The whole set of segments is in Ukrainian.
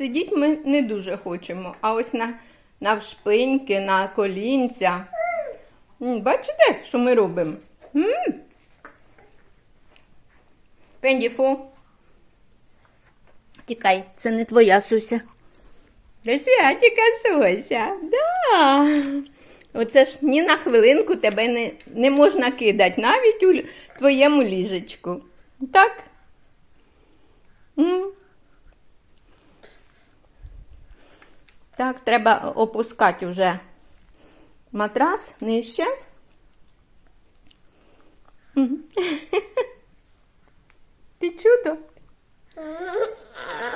сидіти ми не дуже хочемо. А ось на, навшпиньки, на колінця. Бачите, що ми робимо? М? Пенді, фу. Тікай, це не твоя суся. Це святіка суся. Да. Оце ж ні на хвилинку тебе не, не можна кидати, навіть у твоєму ліжечку. Так? М. Так, треба опускати вже матрас нижче. Ти чудо?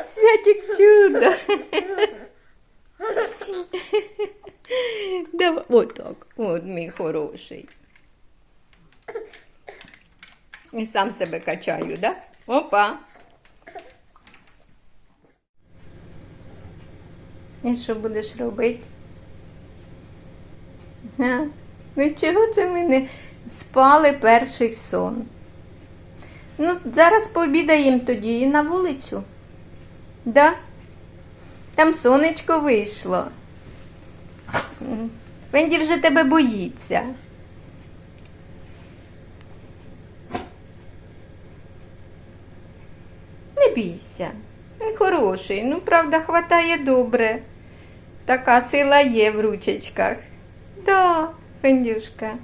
Святик чудо. Давай, отак, от мій хороший. І сам себе качаю, да? Опа. І що будеш робити? А? Ну чого це ми не спали перший сон? Ну, зараз пообідаємо тоді і на вулицю. Да? Там сонечко вийшло. Фенді вже тебе боїться. Не бійся. Він хороший. Ну, правда, хватає добре. Така сила є в ручечках. Да, Фендюшка.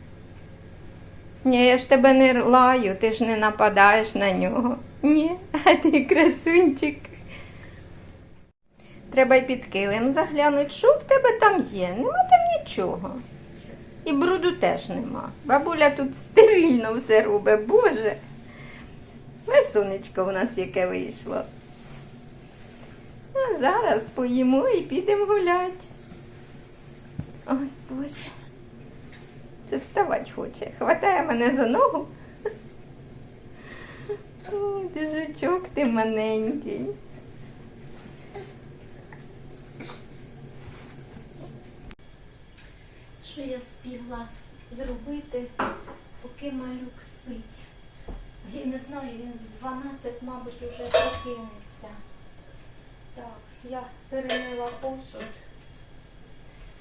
Ні, я ж тебе не лаю, ти ж не нападаєш на нього. Ні, а ти красунчик. Треба й під килим заглянути, що в тебе там є. Нема там нічого. І бруду теж нема. Бабуля тут стерильно все робить, Боже. Ось сонечко у нас яке вийшло. Зараз поїмо і підемо гуляти. Ой, Боже. Це вставати хоче. Хватає мене за ногу. Ой, ти ти маленький. Що я встигла зробити, поки малюк спить? Я не знаю, він в 12, мабуть, уже прокинеться. Так, я перемила посуд,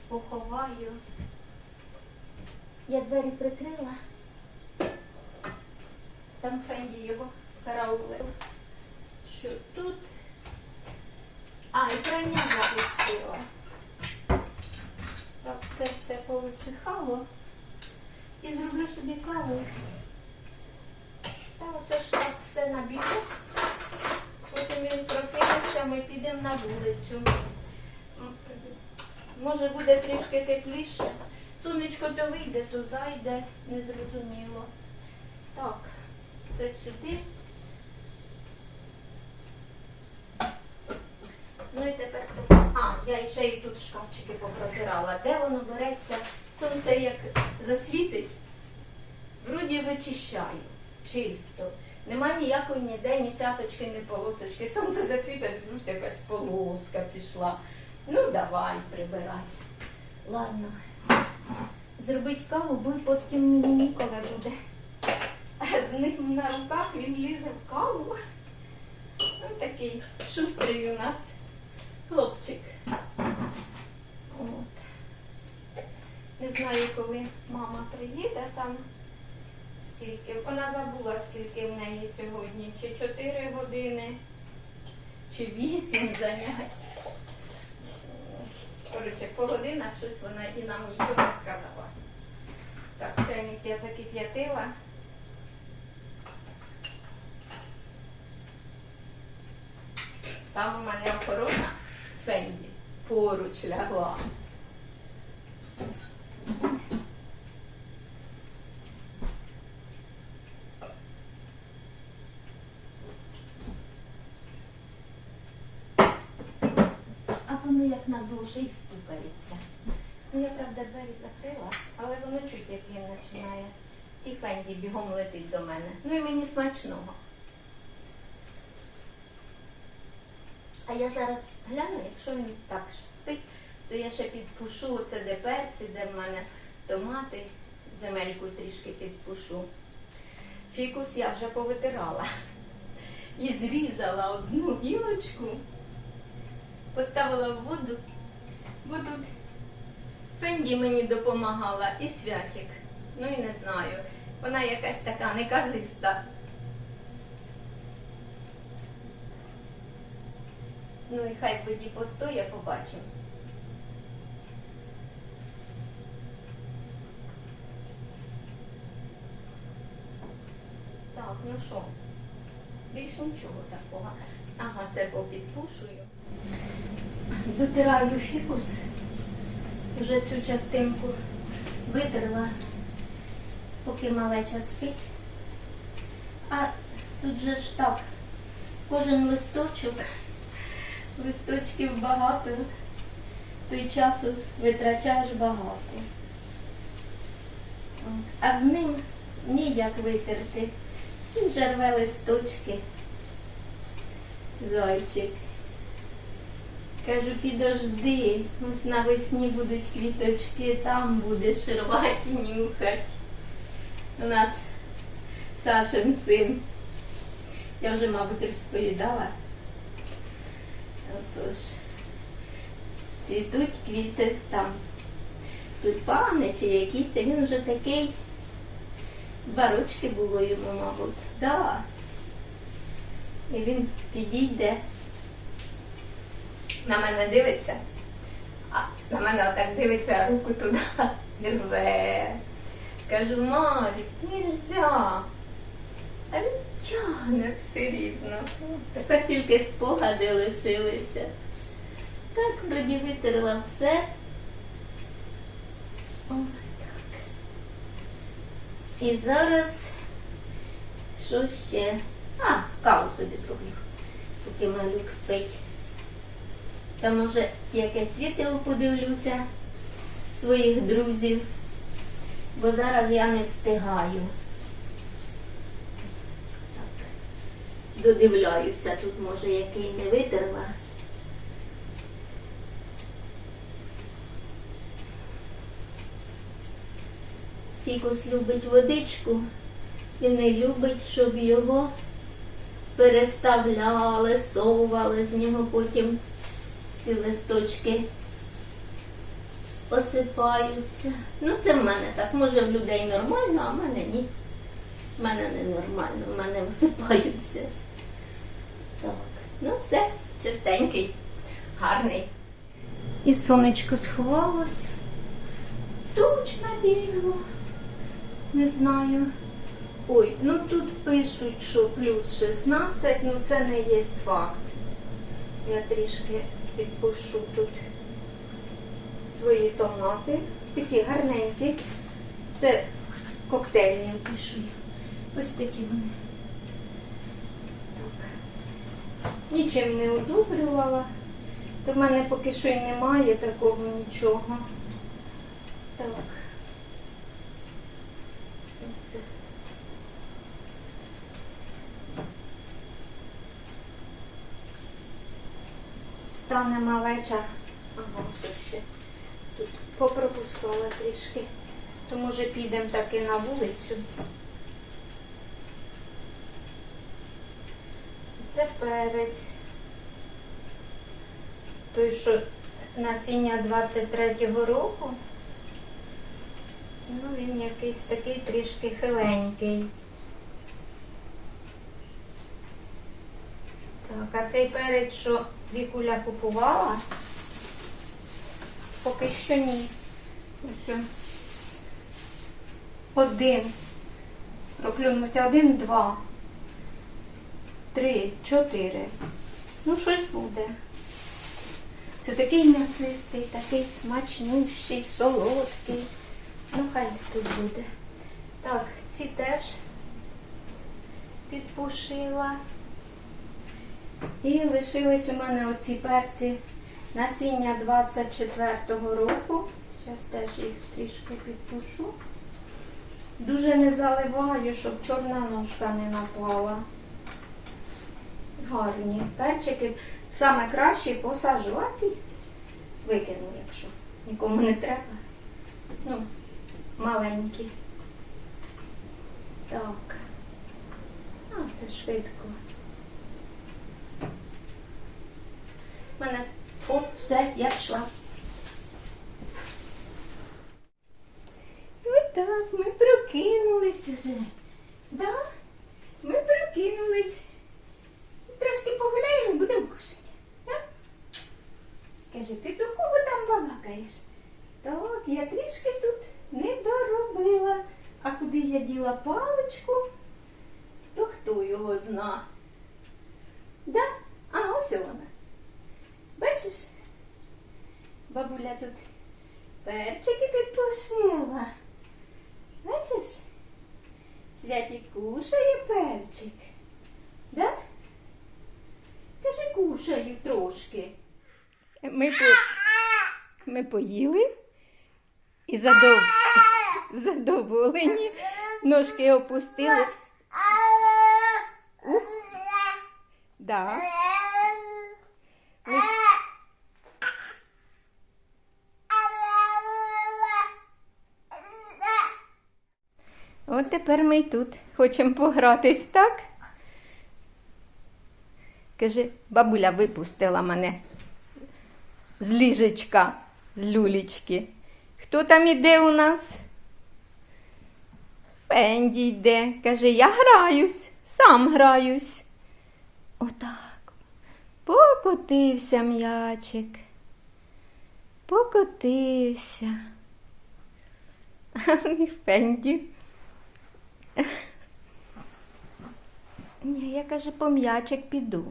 поховаю. Я двері прикрила. Там Фенді його караулив. Що тут? А, і прання запустила. Так, це все повисихало. І зроблю собі каву. Та оце ж так все на підемо на вулицю. Може буде трішки тепліше. Сонечко то вийде, то зайде, незрозуміло. Так, це сюди. Ну і тепер а, я ще й тут шкафчики попротирала. Де воно береться? Сонце як засвітить, вроді вичищаю чисто. Нема ніякої ніде, ні цяточки, ні полосочки. Сонце засвітить, дивлюсь, якась полоска пішла. Ну, давай прибирати. Ладно. Зробить каву, бо потім мені ніколи буде. А з ним на руках він лізе в каву. Ось такий шустрий у нас хлопчик. От. Не знаю, коли мама приїде там. Скільки. Вона забула, скільки в неї сьогодні. Чи 4 години, чи 8 занять. Коротше, по годинах щось вона і нам нічого не сказала. Так, чайник я закип'ятила. Там у мене охорона Фенді поруч лягла. А воно як на злоше й стукається. Ну, я, правда, двері закрила, але воно чуть як він починає. І Фенді бігом летить до мене. Ну і мені смачного. А я зараз гляну, якщо він так спить, то я ще підпушу оце де перці, де в мене томати, земельку трішки підпушу. Фікус я вже повитирала і зрізала одну гілочку. Поставила в воду, бо тут Фенді мені допомагала і святик. Ну і не знаю. Вона якась така неказиста. Ну і хай в воді постоє, побачимо. Так, ну що? Більш нічого такого. Ага, це попідпушую. Дотираю фікус. Вже цю частинку витерла, поки малеча спить. А тут же ж так, кожен листочок, листочків багато, то й часу витрачаєш багато. А з ним ніяк витерти. Він же рве листочки. Зайчик. Кажу, підожди, ось навесні будуть квіточки, там будеш рвати нюхати. У нас Сашин син. Я вже, мабуть, розповідала. Отож, цвітуть квіти там. Тут пани чи якісь, а він вже такий. Два рочки було йому, мабуть. Да. І він підійде на мене дивиться, а на мене отак дивиться, руку туди рве. Кажу, Марік, нельзя. А він тягне все рівно. Тепер тільки спогади лишилися. Так, вроді витерла все. О, так. І зараз що ще? А, каву собі зроблю, поки малюк спить. Та може якесь відео подивлюся своїх друзів, бо зараз я не встигаю. Додивляюся, тут може який не витерла. Фікус любить водичку і не любить, щоб його переставляли, совували з нього потім ці листочки осипаються. Ну, це в мене так. Може в людей нормально, а в мене ні. В мене не нормально, в мене осипаються. Так, ну все, чистенький, гарний. І сонечко сховалось. Туч набігло. Не знаю. Ой, ну тут пишуть, що плюс 16, ну це не є факт. Я трішки підпишу тут свої томати. Такі гарненькі. Це коктейльні пишу. Ось такі вони. Так. Нічим не одобрювала. То в мене поки що й немає такого нічого. Так. Це. Стане малеча. Ага, ще. Тут попропускала трішки. То може підемо таки на вулицю. Це перець. Той, що насіння 23-го року. Ну, він якийсь такий трішки хиленький. Так, а цей перець, що Вікуля купувала, поки що ні. Ось. Один. Проклюнувся один, два, три, чотири. Ну, щось буде. Це такий м'ясистий, такий смачнющий, солодкий. Ну, хай тут буде. Так, ці теж підпушила. І лишились у мене оці перці насіння 24-го року. Зараз теж їх трішки підпушу. Дуже не заливаю, щоб чорна ножка не напала. Гарні перчики. Саме краще посаджувати. Викину, якщо нікому не треба. Ну, маленькі. Так. А, це швидко. Мене О, все, я пішла. Отак, ми прокинулись уже. Да? Ми прокинулись. Трошки погуляємо і будемо кушати. Да? Каже, ти до кого там балакаєш? Так, я трішки тут не доробила. А куди я діла паличку, то хто його зна? Да? А ось вона. Бачиш? Бабуля тут перчики підпушила. Бачиш? Святі кушає перчик. Да? Каже, кушаю трошки. Ми, по... Ми поїли і задов... задоволені. Ножки опустили. Да. Ми... От тепер ми й тут хочемо погратись, так? Каже, бабуля випустила мене з ліжечка, з люлічки. Хто там іде у нас? Фенді йде. Каже, я граюсь, сам граюсь. Отак. Покотився м'ячик. Покотився. Фенді. Ні, я каже, по м'ячик піду.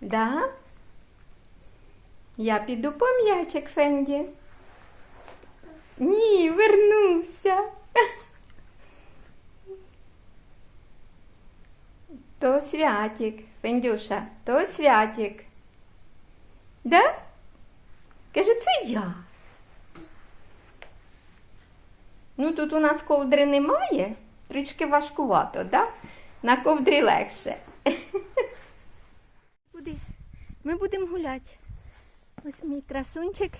Да? Я піду по м'ячик, Фенді. Ні, вернувся. То святик, Фендюша, то святик. Да? Каже, це я. Ну, тут у нас ковдри немає, трішки важкувато, да? На ковдрі легше. Куди? Ми будемо гуляти. Ось мій красунчик.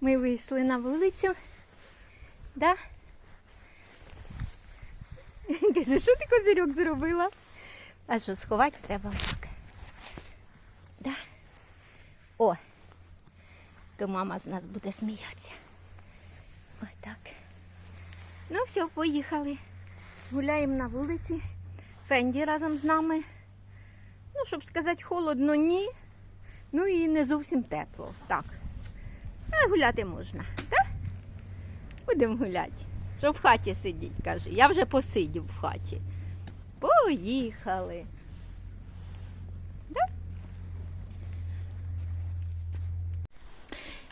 Ми вийшли на вулицю. Да? Каже, що ти козирьок зробила? А що, сховати треба так. Да? О, то мама з нас буде сміятися. Ось так. Ну, все, поїхали. Гуляємо на вулиці. Фенді разом з нами. Ну, щоб сказати, холодно, ні. Ну і не зовсім тепло. Так. А гуляти можна, так? Будемо гуляти. Що в хаті сидіть, каже. Я вже посидів в хаті. Поїхали. Да?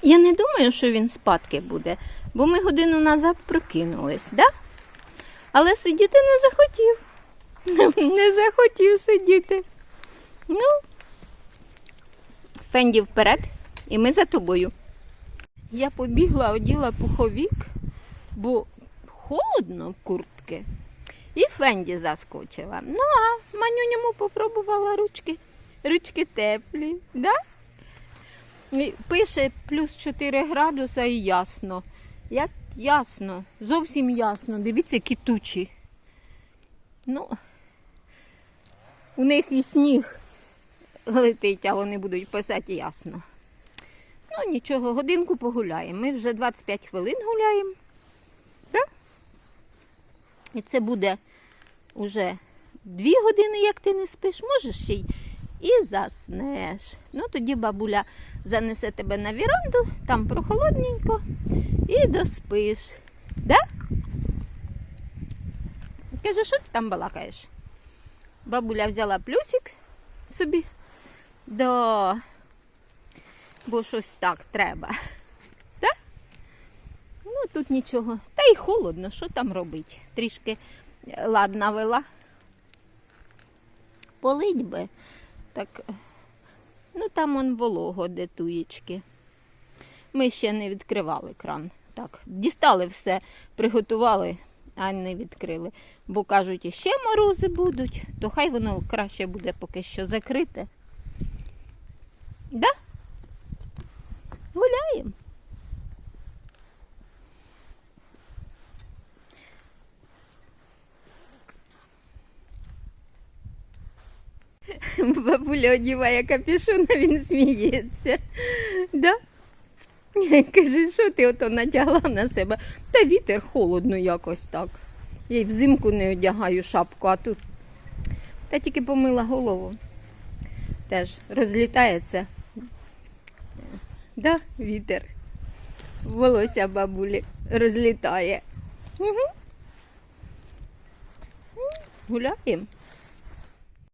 Я не думаю, що він спадки буде, бо ми годину назад прокинулись, да? Але сидіти не захотів. Не захотів сидіти. Ну, Фенді вперед, і ми за тобою. Я побігла, оділа пуховік, бо холодно куртки. І Фенді заскочила. Ну, а манюньому попробувала ручки. Ручки теплі, да? Пише плюс 4 градуса і ясно. Як ясно, зовсім ясно. Дивіться, які тучі. Ну, у них і сніг летить, а вони будуть писати ясно. Ну, нічого, годинку погуляємо. Ми вже 25 хвилин гуляємо. Так? І це буде уже 2 години, як ти не спиш, можеш ще й і заснеш. Ну, тоді бабуля занесе тебе на віранду, там прохолодненько і доспиш. Да? Каже, що ти там балакаєш? Бабуля взяла плюсик собі. Да. Бо щось так треба. Так? Ну, тут нічого. Та й холодно, що там робить? Трішки лад навела. Полить би. Так, ну там он волого, де туєчки. Ми ще не відкривали кран. Так, дістали все, приготували, а не відкрили. Бо кажуть, іще морози будуть, то хай воно краще буде поки що закрите. Да? Гуляємо. Бабуля одіває капюшон, а він сміється. Да? Каже, що ти ото натягла на себе? Та вітер холодно якось так. Я й взимку не одягаю шапку, а тут. Та тільки помила голову. Теж розлітається. Да, вітер. Волосся бабулі розлітає. Угу. Гуляємо.